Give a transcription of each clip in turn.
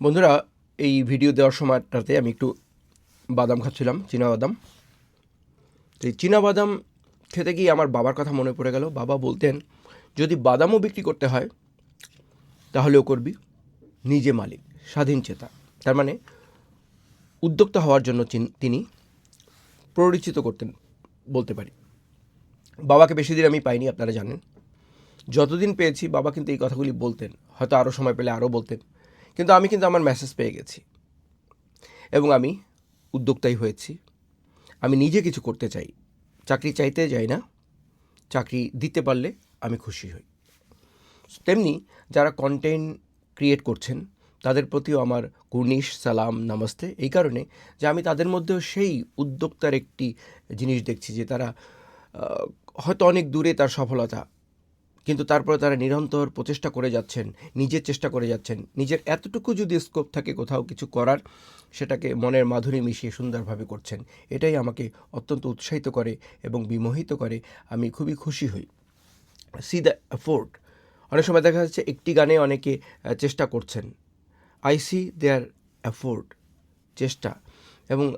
বন্ধুরা, এই ভিডিও দেওয়ার সময়টাতে আমি একটু বাদাম খাচ্ছিলাম বাদাম। তো এই বাদাম খেতে গিয়ে আমার বাবার কথা মনে পড়ে গেল। বাবা বলতেন, যদি বাদামও বিক্রি করতে হয়, তাহলেও করবি। নিজে মালিক, স্বাধীন চেতা। তার মানে উদ্যোক্তা হওয়ার জন্য তিনি প্ররোচিত করতেন, বলতে পারি। বাবাকে বেশি দিন আমি পাইনি, আপনারা জানেন। যতদিন পেয়েছি, বাবা কিন্তু এই কথাগুলি বলতেন। হয়তো আরও সময় পেলে আরও বলতেন। কিন্তু আমি কিন্তু আমার মেসেজ পেয়ে গেছি। এবং আমি উদ্যোক্তাই হয়েছি। আমি নিজে কিছু করতে চাই। চাকরি চাইতে যাই না। চাকরি দিতে পারলে আমি খুশি হই। তেমনি যারা কন্টেন্ট ক্রিয়েট করছেন, তাদের প্রতিও আমার কুর্নিশ সালাম, নমস্তে এই কারণে যে আমি তাদের মধ্যেও সেই উদ্যোক্তার একটি জিনিস দেখছি যে তারা হয়তো অনেক দূরে তার সফলতা কিন্তু তারপরে তারা নিরন্তর প্রচেষ্টা করে যাচ্ছেন, নিজের চেষ্টা করে যাচ্ছেন। নিজের এতটুকু যদি স্কোপ থাকে কোথাও কিছু করার, সেটাকে মনের মাধুরী মিশিয়ে সুন্দরভাবে করছেন। এটাই আমাকে অত্যন্ত উৎসাহিত করে এবং বিমোহিত করে। আমি খুবই খুশি হই। সি দ্য এফোর্ট অনেক সময় দেখা যাচ্ছে একটি গানে অনেকে চেষ্টা করছেন। আই সি দেয়ার এফোর্ট চেষ্টা। এবং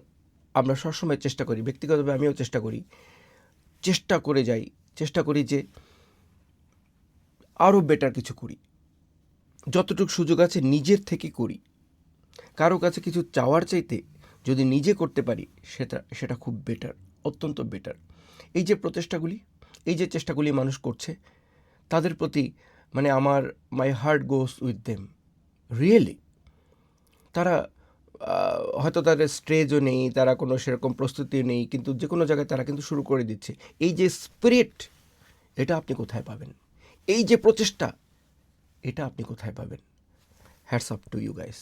আমরা সবসময় চেষ্টা করি, ব্যক্তিগতভাবে আমিও চেষ্টা করি। চেষ্টা করে যাই। চেষ্টা করি যে আরও বেটার কিছু করি। যতটুকু সুযোগ আছে নিজের থেকে করি। কারও কাছে কিছু চাওয়ার চাইতে যদি নিজে করতে পারি, সেটা সেটা খুব বেটার অত্যন্ত বেটার এই যে প্রচেষ্টাগুলি, এই যে চেষ্টাগুলি মানুষ করছে, তাদের প্রতি মানে আমার my heart goes with them really তারা হয়তো তাদের স্ট্রেজও নেই, তারা কোনো সেরকম প্রস্তুতি নেই, কিন্তু যে কোনো জায়গায় তারা কিন্তু শুরু করে দিচ্ছে। এই যে স্পিরিট এটা আপনি কোথায় পাবেন? এই যে প্রচেষ্টা এটা আপনি কোথায় পাবেন? Hats off to you guys